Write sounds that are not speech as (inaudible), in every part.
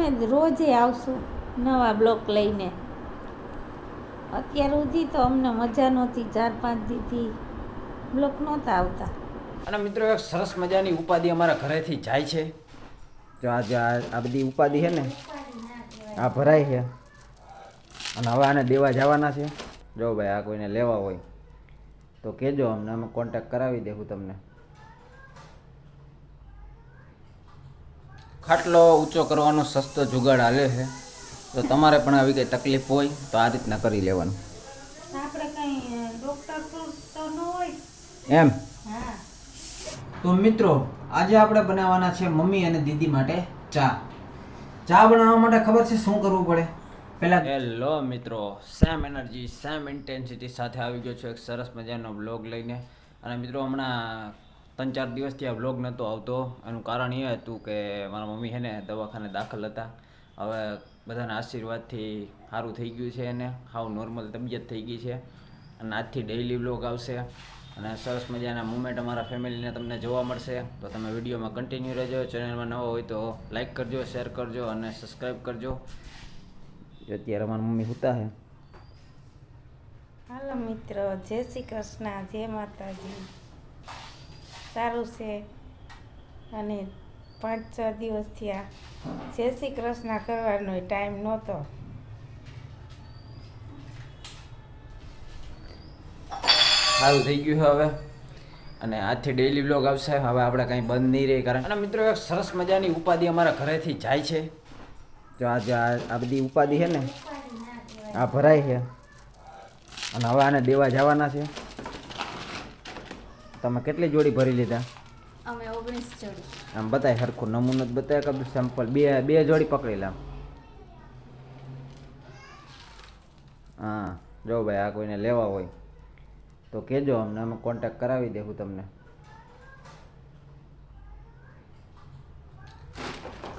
અમે રોજે આવશું નવા બ્લોક લઈને. અત્યાર સુધી તો અમને મજા નહોતી, ચાર પાંચ દીથી બ્લોક નહોતા આવતા. અને મિત્રો, એક સરસ મજાની ઉપાધિ અમારા ઘરેથી જાય છે. જો આ જે આ બધી ઉપાધિ છે ને, આ ભરાય છે. અને હવે આને દેવા જવાના છે. જો ભાઈ, આ કોઈને લેવા હોય, તો કહેજો અમને, અમે કોન્ટેક કરાવી દેવું તમને. ખાટલો ઊંચો કરવાનો સસ્તો જુગાડ હાલે છે. તો તમારે પણ આવી કંઈ તકલીફ હોય તો આ રીતના કરી લેવાનું. આપણે કંઈ ડૉક્ટર તો ન હોય? એમ? તો મિત્રો આજે આપણે બનાવવાના છે મમ્મી અને દીદી માટે ચા. ચા બનાવવા માટે ખબર છે શું કરવું પડે? પહેલાં હેલો મિત્રો સેમ એનર્જી સેમ ઇન્ટેન્સિટી સાથે આવી ગયો છું એક સરસ મજાનો બ્લોગ લઈને. અને મિત્રો હમણાં ત્રણ ચાર દિવસથી આ બ્લોગ નહોતો આવતો. એનું કારણ એ હતું કે મારા મમ્મી છે ને દવાખાને દાખલ હતા. હવે બધાના આશીર્વાદથી સારું થઈ ગયું છે એને. હાવ નોર્મલ તબિયત થઈ ગઈ છે. અને આજથી ડેઈલી બ્લોગ આવશે. અને સરસ મજાના મુમેન્ટ અમારા ફેમિલીને તમને જોવા મળશે. તો તમે વિડીયોમાં કન્ટિન્યુ રહેજો. ચેનલમાં નવો હોય તો લાઇક કરજો શેર કરજો અને સબસ્ક્રાઈબ કરજો. જો અત્યારે અમારા મમ્મી હોતા હે હાલો મિત્રો, જય શ્રી કૃષ્ણ, જય માતાજી. સારું છે. અને પાંચ છ દિવસથી આ જય શ્રી કૃષ્ણ કરવાનો ટાઈમ નહોતો. સારું થઈ ગયું છે હવે. અને આજથી ડેઈલી બ્લોગ આવશે. હવે આપણે કંઈ બંધ નહીં રહે કારણ અને મિત્રો એક સરસ મજાની ઉપાધિ અમારા ઘરેથી જાય છે. જો આ જે આ આ બધી ઉપાધિ છે ને, આ ભરાય છે. અને હવે આને દેવા જવાના છે. તમે કેટલી જોડી ભરી લીધા? અમે ઓગણીસ જોડી. આમ બતાય સરખું નમૂનો જ બતાય કે સેમ્પલ બે બે જોડી પકડી લામ હા જો ભાઈ આ કોઈને લેવા હોય તો કહેજો અમને અમે કોન્ટેક કરાવી દેવું તમને.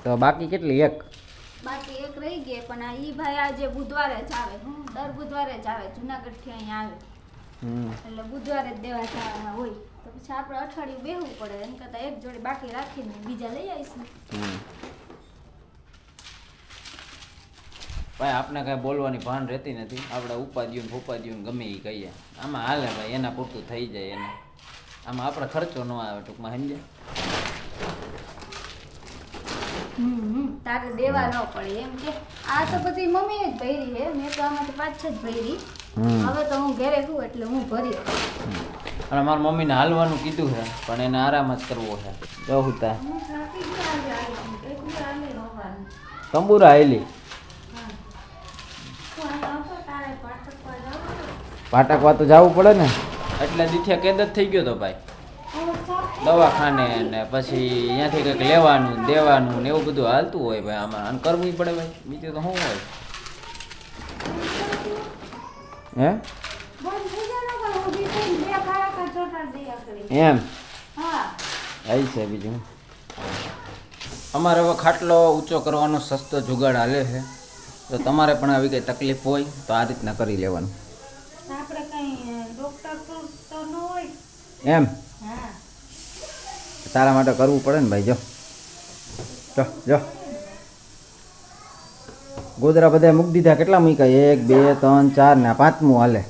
તો બાકી કેટલી એક? બાકી એક રહી ગઈ પણ આ ઈ ભાઈ આજે બુધવારે જ આવે. દર બુધવારે જ આવે જુનાગઢથી અહીંયા આવે. એટલે બુધવારે જ દેવા જવાના હોય. પછી આપણે અઠવાડિયું બેહવું પડે. એમ કરતાં એક જોડી બાકી રાખીને બીજા લઈ આવીશું. ભાઈ આપણે કાંઈ બોલવાની ભાન રહેતી નથી. આપણે ઉપાધિયું ને ફૂપાધિયું ગમે એ કહીએ. આમાં હાલે ભાઈ એના પૂરતું થઈ જાય એને. આમાં આપણે ખર્ચો ન આવે ટૂંકમાં સમજે તારે દેવા ન પડે. એમ કે આ તો બધી મમ્મી જ ભરી છે. મેં તો આમાંથી પાંચ જ ભરી. હવે તો હું ઘરે છું એટલે હું ભરી. અને મારા મમ્મીને હાલવાનું કીધું છે, પણ એને આરામ જ કરવો છે. જો હુતા હું થાકી ગયો આજે આવી એટલું આલે રોવાનું તંબુરા આવેલી તું પાટકવા તો જવું પડે ને? એટલે દીઠિયા કેદ જ થઈ ગયો તો ભાઈ. દવાખાને ને પછી અહીંયાથી કંઈક લેવાનું, દેવાનું ને એવું બધું હાલતું હોય ભાઈ આમાં. અને કરવું પડે ભાઈ. બીજું તો શું હોય? હે બંધ થઈ જાય ને પણ ઊભી થઈને બે ખાડા ચોટા દઈ કરી એમ. હા. આવી છે બીજું. અમારે હવે ખાટલો ઊંચો કરવાનો સસ્તો જુગાડ હાલે છે. તો તમારે પણ આવી કંઈ તકલીફ હોય તો આ રીતના કરી લેવાનું. એમ. તારા માટે કરવું પડે ને ભાઈ જો. જો જો. ગોદરા બધા મૂકી દીધા. કેટલા મૂક્યા? એક બે ત્રણ ચાર ને પાંચમું હાલે.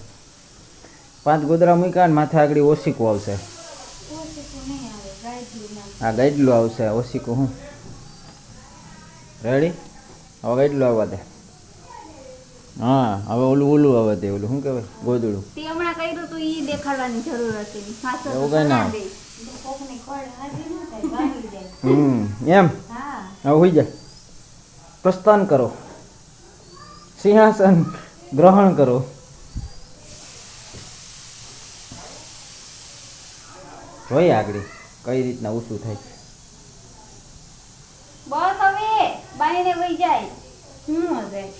પાંચ ગોદરા મૂક્યા ને માથે આગળ ઓશીકું આવશે. હા ગાઈડલું આવશે ઓશીકું હું. રેડી હવે ગાઈડલું આવવા દે. હા હવે ઓલું ઓલું આવે દે ઓલું શું કહેવાય? ગોદડું. તે હમણાં કર્યું તો ઈ દેખાડવાની જરૂર હતી. એવું કઈ ના હમ એમ? હવે હોઈ જાય પ્રસ્થાન કરો. સિંહાસન ગ્રહણ કરો. જોઈએ આગળ કઈ રીતના ઊંચું થાય બસ હવે બાઈને વહી જાય. હું જાય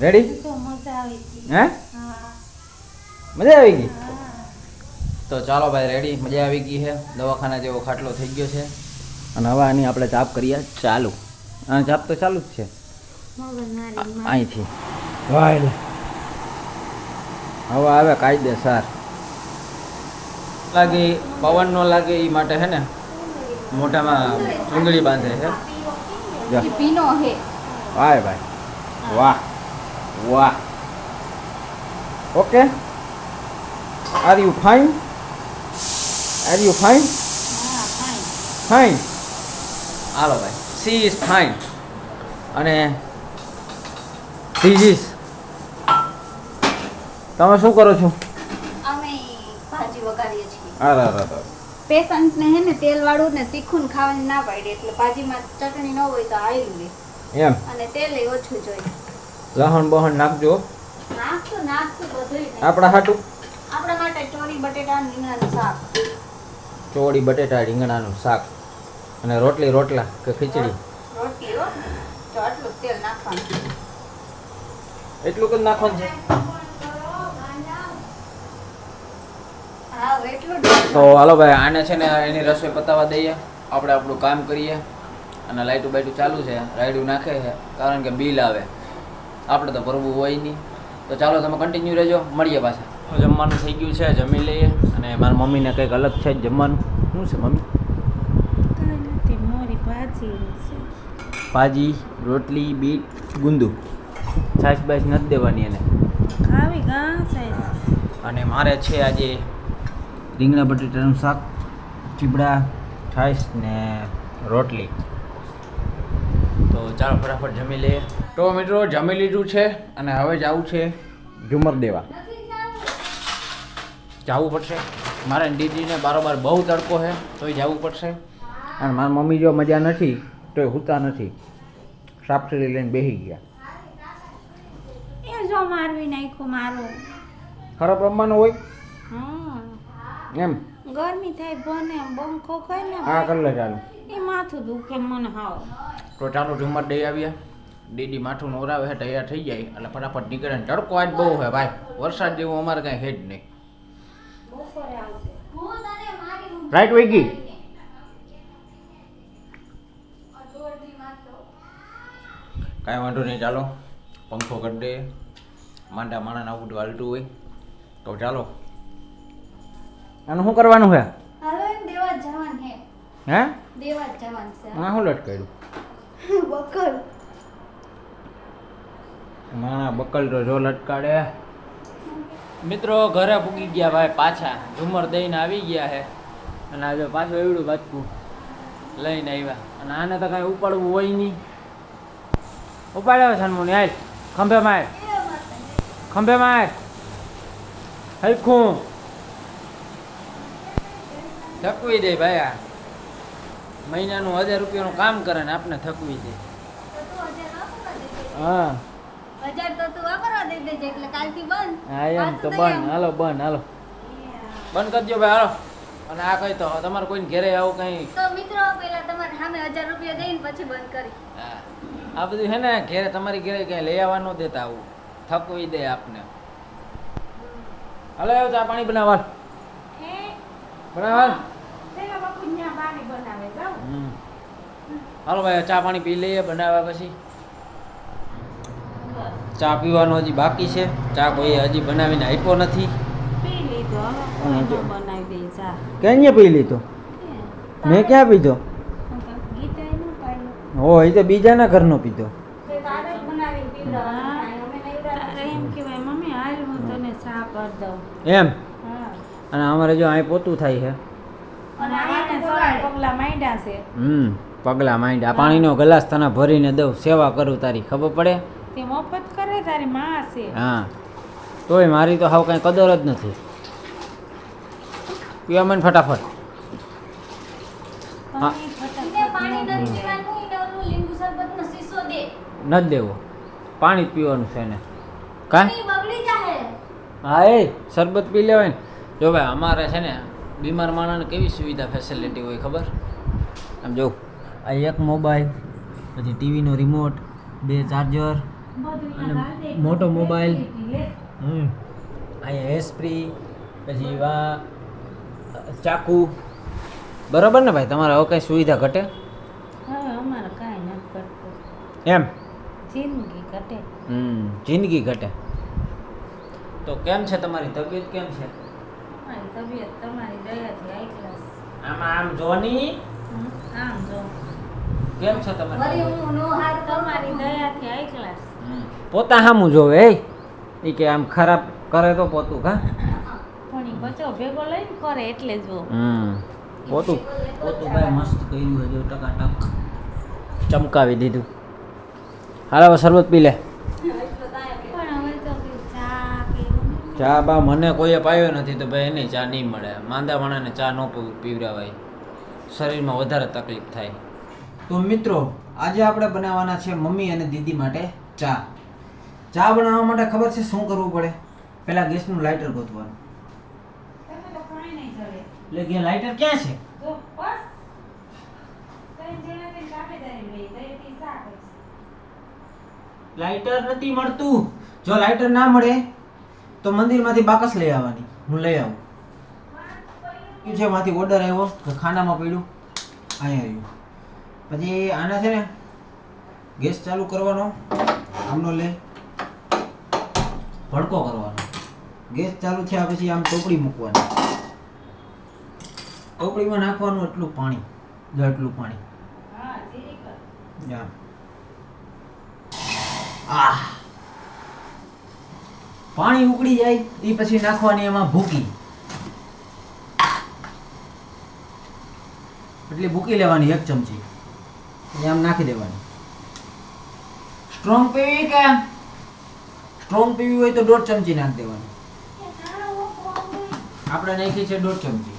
રેડી મજા આવી ગઈ. હે? મજા આવી ગઈ? તો ચાલો ભાઈ રેડી મજા આવી ગઈ છે? દવાખાના જેવો ખાટલો થઈ ગયો છે? અને હવે આની આપણે ચાપ કરીએ ચાલુ. આ ચાપ તો ચાલુ જ છે. અહીંથી. વાય હવે આવે કાયદેસર. લાગે પવન ન લાગે એ માટે હે ને? મોઢામાં ઉંગળી બાંધે છે પીનો હે. વાહ ભાઈ વાહ વાહ. Okay. Are you fine are you fine fine હાલો ભાઈ. સી ઇઝ ફાઇન અને સી ઇઝ તમે શું કરો છો? અમે ભાજી વઘારીએ છીએ. અરે અરે અરે પેશન્ટને હે ને તેલ વાળું ને તીખું ને ખાવાની ના પડે એટલે ભાજીમાં ચટણી ન હોય તો આયુ લે એમ? અને તેલ ઓછું જોઈએ. લહણ બહણ નાખજો. નાખશું નાખતો બધું આપણા હાટું? આપણા માટે ચોરી બટેટા રીંગણાનું શાક. ચોળી બટેટા રીંગણાનું શાક. અને રોટલી રોટલા કે ખીચડી? રોટલી તો આટલું તેલ નાખવાનું. એટલું જ નાખવાનું છે હા એટલું જ તો હાલો ભાઈ આને છે ને એની રસોઈ પતાવવા દઈએ. આપણે આપણું કામ કરીએ. અને લાઇટું બાઇટું ચાલુ છે રાયડું નાખે છે કારણ કે બિલ આવે. આપણે તો ભરવું હોય નહીં. તો ચાલો તમે કન્ટિન્યુ રહેજો મળીએ પાછા. જમવાનું થઈ ગયું છે જમી લઈએ. અને મારા મમ્મીને કંઈક અલગ છે જ જમવાનું. શું છે મમ્મી? ભાજી રોટલી બીટ ગુંદુ. છાશ બાશ નથી દેવાની એને. ખાવી અને મારે છે આજે રીંગણા બટેટાનું શાક ચીબડા છાશ ને રોટલી. તો ચાલો ફટાફટ જમી લઈએ. તો મિત્રો જમી લીધું છે અને હવે જવું છે ઝુમર દેવા જવું પડશે. મારે દીદીને બારોબાર બહુ તડકો છે તોય જવું પડશે. અને મારી મમ્મી જો મજા નથી તોય હુતા નથી. સાપસીડી લઈને બેસી ગયા. એ જો મારવી નાખ્યું મારું. ખરાબ રમવાનું હોય? હા. એમ? ગરમી થાય બને બંખો ખાય ને હા કર લે ચાલુ એ માથું દુખે મને હાવ. તો ચાલો ઝુમર દઈ આવ્યા દીદી માથું નોરાવે હે તૈયાર થઈ જાય. એટલે ફટાફટ નીકળે ને તડકો આજ બહુ છે ભાઈ. વરસાદ જેવો અમારે કાંઈ છે જ નહીં. હું રાઈટ વહી ગઈ કાંઈ વાંધો નહીં ચાલો. પંખો કરી દે માંડા માણાને આવું બધું હાલતું હોય. તો ચાલો. આનું શું કરવાનું છે? હવે દેવા જવાન હે. હે? દેવા જવાન છે. આ શું લટકાયું (laughs) બકર માણા બકલ તો જો લટકાડે. મિત્રો ઘરે પૂગી ગયા ભાઈ પાછા. ઝુમર દઈને આવી ગયા હે. અને આજે પાછું એવડું બાચકું લઈને આવ્યા. અને આને તો કાંઈ ઉપાડવું હોય નહીં. ઉપાડ્યો છનમુની હાલ. ખંભે માર. ખંભે માર. હલખું. થકવી દે ભાઈ આ. મહિનાનું હજાર રૂપિયાનું કામ કરે ને આપને થકવી દે. હા. હજાર તો તું વાપરવા દઈ દેજે એટલે કાલથી બંધ. હા એમ તો બંધ. હાલો બંધ હાલો. બંધ કરજો ભાઈ હાલો. અને આ કઈ તો તમારે કોઈને ઘેરે આવું કઈ તો મિત્રો પેલા તમારે સામે હજાર રૂપિયા દઈને પછી બંધ કરી. હા. આ બધું છે ને ઘરે તમારી ઘરે કઈ લઈ આવવા ન દેતા આવું. થકવી દે આપને. હાલો ચા પાણી બનાવવા હે બનાવવા પેલા બાપુ ન્યા બારી બનાવે જાવ હમ. હાલો ભાઈ ચા પાણી પી લઈએ બનાવ્યા પછી. ચા પીવાનું હજી બાકી છે. ચા કોઈ હજી બનાવીને આપ્યો નથી. ક્યાં પી લીધો? મેં ક્યાં પીધો? હો એ તો બીજાના ઘરનો પીધો. એમ? અને અમારે જો અહીં પોતું થાય છે. હમ પગલા માંડ્યા માંડ આ પાણીનો ગ્લાસ તને ભરીને દઉં સેવા કરું તારી ખબર પડે? તે મફત કરે તારી માં છે. હા. તોય મારી તો હાવ કાંઈ કદર જ નથી. પીવા મને ફટાફટ. ન દેવો. પાણી જ પીવાનું છે ને કાં પાણી બગડી જાહે. હા એ શરબત પી લેવાય ને. જો ભાઈ અમારે છે ને બીમાર માણસને કેવી સુવિધા ફેસિલિટી હોય ખબર? આમ જો આ એક મોબાઈલ પછી ટીવીનો રિમોટ બે ચાર્જર અને. મોટો મોબાઈલ. અહીંયા હેસ્પ્રી પછી વા ચાકુ. બરાબર ને ભાઈ તમારે હવે કઈ સુવિધા ઘટે? એમ? જિંદગી ઘટે. હમ જિંદગી ઘટે. તો કેમ છે તમારી તબિયત કેમ છે? મારી તબિયત તમારી દયાથી હાઈ ક્લાસ આમાં આમ જોની? હમ, આમ જો. કેમ છો તમે? વળી હું નો હાર તમારી દયાથી હાઈ ક્લાસ પોતા હામું જોવે એ ઈ કે આમ ખરાબ કરે તો પોતું કા પણ ઈ બચો ભેગો લઈને કરે એટલે જો હમ. પોતું. પોતું ભાઈ મસ્ત કર્યું છે જો ટકાટક. ચમકાવી દીધું. હાલો હવે શરબત પી લે. (laughs) ચા બા મને કોઈએ પાયો નથી તો ભાઈ એની ચા નહીં મળે. માંદા માણાને ચા ન પીવ- પીવડાવાય શરીરમાં વધારે તકલીફ થાય. તો મિત્રો આજે આપણે બનાવવાના છે મમ્મી અને દીદી માટે ચા. ચા બનાવવા માટે ખબર છે શું કરવું પડે? પહેલા ગેસનું લાઇટર ગોતવાનું. એટલે કે લાઇટર ક્યાં છે. લાઇટર નથી મળતું. જો લાઇટર ના મળે તો મંદિરમાંથી બાકસ લઈ આવવાની. હું લઈ આવું. શું છે માંથી ઓર્ડર આવ્યો તો ખાનામાં પડ્યું. અહીંયા આવ્યું પછી આના છે ને ગેસ ચાલુ કરવાનો આમનો લે. ભડકો કરવાનો. ગેસ ચાલુ થયા પછી આમ ટોપડી મૂકવાની. ટોપડીમાં નાખવાનું એટલું પાણી એટલું પાણી. આ પાણી ઉકળી જાય એ પછી નાખવાની એમાં ભૂકી. એટલે ભૂકી લેવાની એક ચમચી. પછી આમ નાખી દેવાની. સ્ટ્રોંગ પીવી કે સ્ટ્રોંગ પીવી હોય તો દોઢ ચમચી નાખી દેવાની. આપણે નાખી છે દોઢ ચમચી.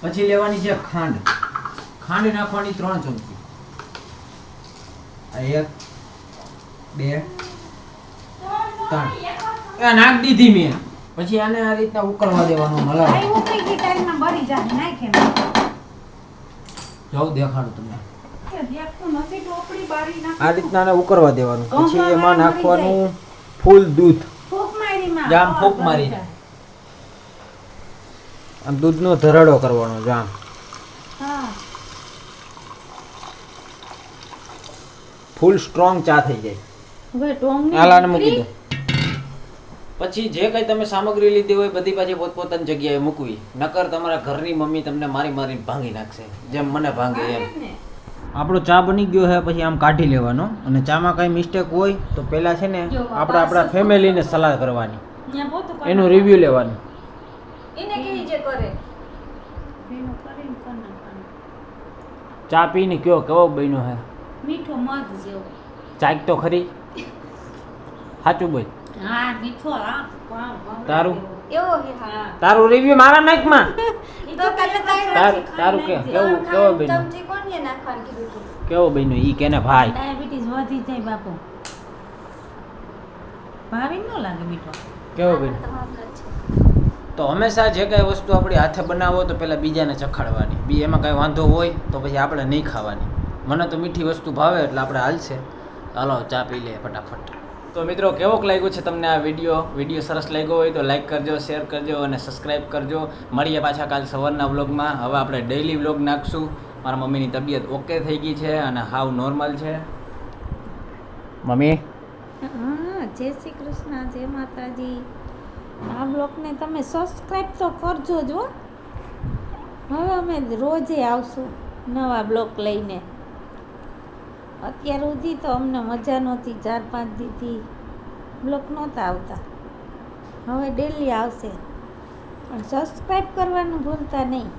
પછી લેવાની છે ખાંડ. ખાંડ નાખવાની ત્રણ ચમચી. એક, બે ત્રણ એ નાખ દીધી મેં. પછી આને આ રીતના ઉકળવા દેવાનું મળે. હલાવ ઉકળી ગઈ ટાઈમમાં બળી જાય, નાખે જાવ દેખાડું તમને. આ રીતના આને ઉકળવા દેવાનું. પછી એમાં નાખવાનું ફૂલ દૂધ. જામ ફૂંક મારીને. આમ દૂધનો ધરાડો કરવાનો જામ. ફૂલ સ્ટ્રોંગ ચા થઈ જાય. હવે આલાને મૂકી દો. પછી જે કઈ તમે સામગ્રી લીધી હોય બધી પાછી પોતપોતાની જગ્યાએ મૂકવી. નકર તમારા ઘરની મમ્મી તમને મારી મારી ભાંગી નાખશે. જેમ મને ભાંગે એમ. આપણો ચા બની ગયો છે પછી આમ કાઢી લેવાનો. અને ચામાં કઈ મિસ્ટેક હોય તો પહેલા છે ને આપણે આપણા ફેમિલીને સલાહ કરવાની. એનું રિવ્યુ લેવાનું. એને કેવી જે કરે. ચા પીને કયો કેવો બન્યો હે? મીઠો મધ જેવો. ચાક તો ખરી. સાચું બોલ. હા મીઠો હા વાહ, વાહ, તારું? એવો કે હા તારું રિવ્યુ મારા નાખમાં? (laughs) માં તો કાલે તારી તારું કે કેવું કેવો બેન ચમચી કોને નાખવાનું કીધું તું? કેવો બેન ઈ કેને ભાઈ. ડાયાબિટીસ વધી જાય બાપુ. ભાવી નો લાગે મીઠો. કેવો છે. તો હંમેશા જે કાંઈ વસ્તુ આપણી હાથે બનાવો તો પહેલાં બીજાને ચખાડવાની. બી એમાં કાંઈ વાંધો હોય તો પછી આપણે નહીં ખાવાની. મને તો મીઠી વસ્તુ ભાવે એટલે આપણે હાલશે. હાલો ચા પી લે ફટાફટ. તો મિત્રો, કેવોક લાગ્યો છે તમને આ વીડિયો વીડિયો સરસ લાગ્યો હોય તો લાઈક કરજો શેર કરજો અને સબસ્ક્રાઈબ કરજો. મળીએ પાછા કાલ સવારના વ્લોગમાં હવે આપણે ડેઈલી વ્લોગ નાખશું. મારા મમ્મીની તબિયત ઓકે થઈ ગઈ છે અને હાવ નોર્મલ છે. મમ્મી? જય શ્રી કૃષ્ણ, જય માતાજી. આ બ્લોગને તમે સબસ્ક્રાઈબ તો કરજો જ હવે અમે રોજે આવશું નવા બ્લોગ લઈને. અત્યાર સુધી તો અમને મજા નહોતી ચાર પાંચ દીથી બ્લોક નહોતા આવતા. હવે ડેલી આવશે. પણ સબસ્ક્રાઈબ કરવાનું ભૂલતા નહીં.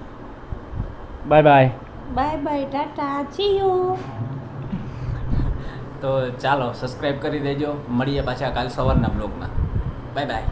Bye bye bye bye Tata ચીયો તો ચાલો સબસ્ક્રાઈબ કરી દેજો. મળીએ પાછા કાલ સવારના બ્લોગમાં બાય બાય